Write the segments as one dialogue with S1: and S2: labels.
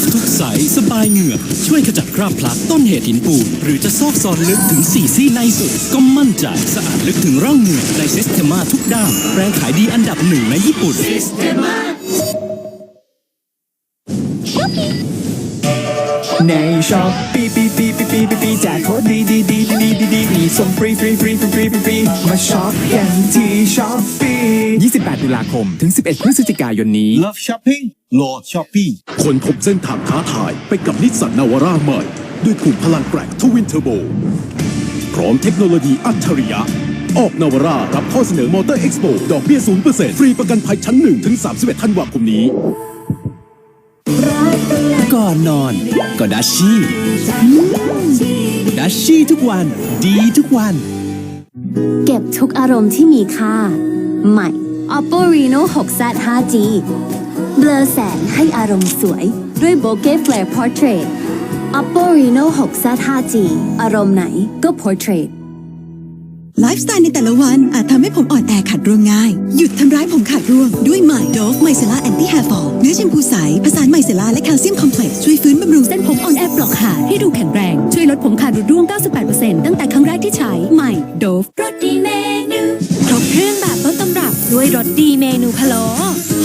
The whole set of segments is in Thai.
S1: ฟทุกใสสบายเหงือก ช่วยขจัดคราบพลักต้นเหตุหินปูน หรือจะซอกซอนลึกถึง 4 ซี่ในสุด ก็มั่นใจสะอาดลึกถึงร่องเหงือกในซิสเทมาทุกด้านแปรงขายดีอันดับหนึ่งในญี่ปุ่น
S2: ในช็อปปีปีปีปีปีปีปีแจกโค้ดดีดีดีดีดีดีดีมีส่งฟรีฟรีฟรีฟรีฟรีฟรีฟรีมาช็อปกันที่ช็อปปี้28 ตุลาคม ถึง 11 พฤศจิกายนนี้
S3: Love Shopping โหลด Shopee
S4: คนพบเส้นทางท้าทายไปกับนิสสันนาวาร่าใหม่ ด้วยขุมพลังแกร่งทวินเทอร์โบ พร้อมเทคโนโลยีอัจฉริยะ ออกนาวาร่ารับข้อเสนอมอเตอร์เอ็กซ์โปดอกเบี้ย0%ฟรีประกันภัยชั้น 1 ถึง 31ธันวาคมนี้
S1: ก่อนนอนก็ดัชชี่ดัชชี่ทุกวัน ดีทุกวัน
S5: เก็บทุกอารมณ์ที่มีค่า ใหม่ Oppo Reno 6Z 5G เบลอแสงให้อารมณ์สวย ด้วย Bokeh Flare Portrait Oppo Reno 6Z 5G อารมณ์ไหนก็ Portrait
S6: ไลฟ์สไตล์ในแต่ละวันอาจทำให้ผมอ่อนแอขาดร่วงง่าย หยุดทำร้ายผมขาดร่วง ด้วยใหม่โดฟไมเซล่าแอนตี้แฮร์ฟอลเนื้อแชมพูใสผสานไมเซล่าและแคลเซียมคอมเพล็กซ์ช่วยฟื้นบำรุงเส้นผมอ่อนแอปลอกขาดให้ดูแข็งแรง ช่วยลดผมขาดรุดร่วง 98%ตั้งแต่ครั้งแรกที่ใช้ใหม่โดฟรสดีเม ด้วยรสดีเมนูพะโล้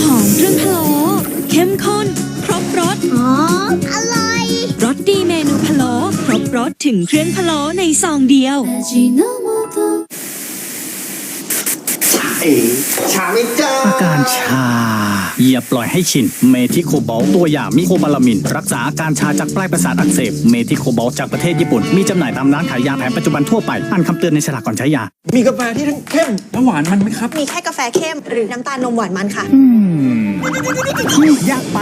S6: หอมเครื่องพะโล้เข้มข้น ครบรส
S5: อ๋ออร่อย
S6: รสดีเมนูพะโล้ครบรสถึงเครื่องพะโล้ในซองเดียว
S3: ชาไม่จ้า
S7: อาการชา อย่าปล่อยให้ชิน เมทิโคบอลตัวอย่างมิโคบาลามิน รักษาอาการชาจากปลายประสาทอักเสบ เมทิโคบอลจากประเทศญี่ปุ่น มีจำหน่ายตามร้านขายยาแผนปัจจุบันทั่วไป อ่านคำเตือนในฉลากก่อนใช้ยา
S3: มีกาแฟที่ทั้งเข้ม
S2: แล้วหวานมันไหมครับ
S8: มีแค่กาแฟเข้มหรือน้ำตาลนมหวานมันค่ะ
S2: อยากไป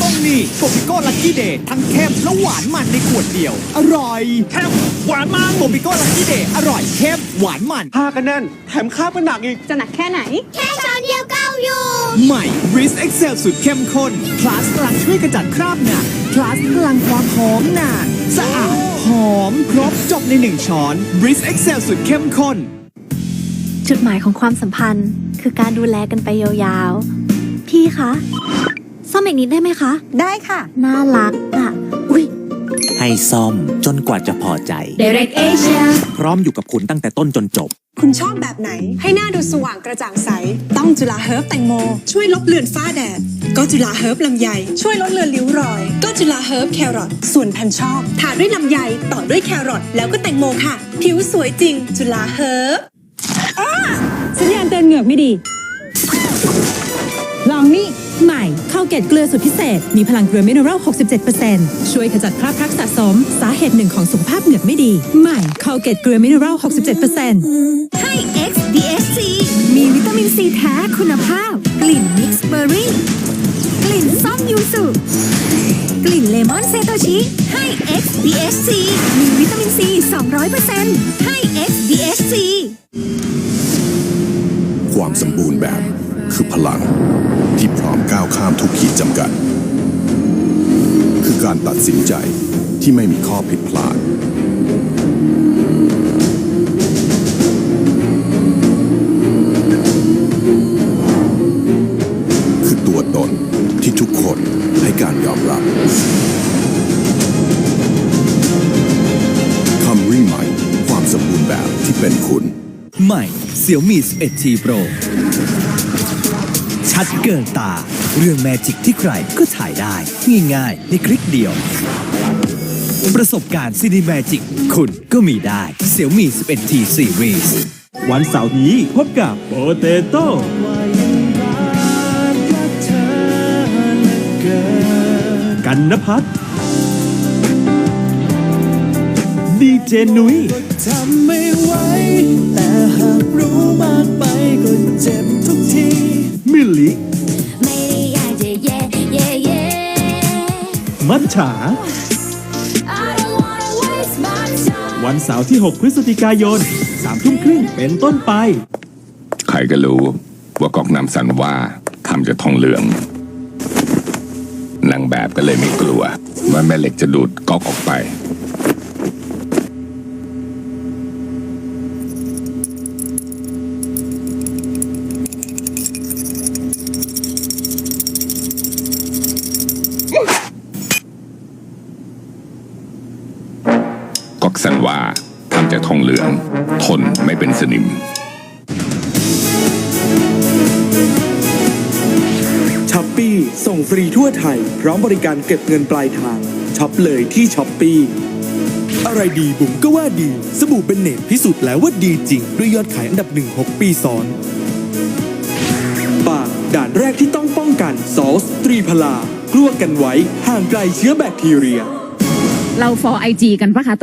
S2: ต้องนี่โกปิโก้ลักกี้เดย์ทั้งเข้มและหวานมันในขวดเดียว อร่อยเข้มหวานมันโกปิโก้ลักกี้เดย์อร่อยเข้มหวานมัน
S3: ผ้ากันแน่นแถมข้าวก็หนักอีก
S8: จะหนักแค่ไหน แค่ช้อนเดียวเก้าอยู่
S2: ใหม่ r i s Excel สุดเข้มข้นพลัสพลังช่วยกระจัดคราบหนักพลัสพลังความหอมนานสะอาด หอม ครบจบในหนึ่งช้อน r i s Excel สุดเข้มข้น
S5: จุดหมายของความสัมพันธ์ คือการดูแลกันไปยาวๆ พี่คะซ่อมอีกนิดได้ไหมคะ
S8: ได้ค่ะ
S5: น่ารักอะอุ้ย
S9: ให้ซ่อมจนกว่าจะพอใจ
S5: Direct Asia
S9: พร้อมอยู่กับคุณตั้งแต่ต้นจนจบ
S8: คุณชอบแบบไหน ให้หน้าดูสว่างกระจ่างใส ต้องจุฬาเฮิร์บแตงโม ช่วยลบเลือนฝ้าแดด ก็จุฬาเฮิร์บลำไย ช่วยลดเลือนริ้วรอย ก็จุฬาเฮิร์บแครอทส่วนแผ่นชอบทาด้วยลำไยต่อด้วยแครอทแล้วก็แตงโมค่ะ ผิวสวยจริง จุฬาเฮิร์บ
S10: สัญญาณเตือนเหงือกไม่ดี ลองนี่ ใหม่ข้าวเกล็ดเกลือสุดพิเศษ มีพลังเกลือมินเนอรัล 67%ช่วยขจัดคราบพลักสะสม สาเหตุหนึ่งของสุขภาพเหงือกไม่ดี ใหม่ข้าวเกล็ดเกลือมินเนอรัล 67%
S5: ให้ XDSC มีวิตามินซีแท้คุณภาพ กลิ่นมิกซ์เบอร์รี่ กลิ่นส้มยูสุกลิ่นเลมอนเซโตชิให้ XDSC มีวิตามินซี 200%ให้ XDSC
S4: ความสมบูรณ์แบบคือพลัง ที่พร้อมก้าวข้ามทุกขีดจำกัด คือการตัดสินใจที่ไม่มีข้อผิดพลาด คือตัวตนที่ทุกคนให้การยอมรับคำริ่ใหม่ความสมบูรณ์แบบที่เป็นคุณ
S1: ใหม่ Xiaomi 11T Pro ชัดเกินตา เรื่องแมจิกที่ใครก็ถ่ายได้ ง่ายๆ ในคลิกเดียว ประสบการณ์ซีนีแมจิกคุณก็มีได้ Xiaomi 11T Series
S3: วันเสาร์นี้พบกับโปเตโต้กันนพัฒน์ดีเจนุ้ย
S2: ทำไม่ไหวแต่หากรู้มากไปก็เจ็บทุกที
S3: ลลิ
S5: ไม่ได้อยากจะเย่เย่เย่
S3: มัจฉา
S5: I don't wanna waste my time
S3: วันเสาร์ที่ 6 พฤศจิกายน3ทุ่มครึ่งเป็นต้นไป
S4: ใครก็รู้ว่ากอกน้ำสันว่าทำจากทองเหลืองนางแบบก็เลยไม่กลัวว่าแม่เหล็กจะดูดก๊อกออกไป
S11: อกซันว่าทำจากทองเหลือง ทนไม่เป็นสนิม
S12: ช้อปปี้ส่งฟรีทั่วไทย พร้อมบริการเก็บเงินปลายทางช็อปเลยที่ช้อปปี้อะไรดีบุ๋มก็ว่าดี สบู่เป็นเนตพิสูจน์แล้วว่าดีจริง ด้วยยอดขายอันดับหนึ่งหกปีซ้อนปากด่านแรกที่ต้องป้องกันซอสตรีพลากลัวกันไว้ห่างไกลเชื้อแบคทีเรีย
S10: เราฟอไอจีกันปะคะตัว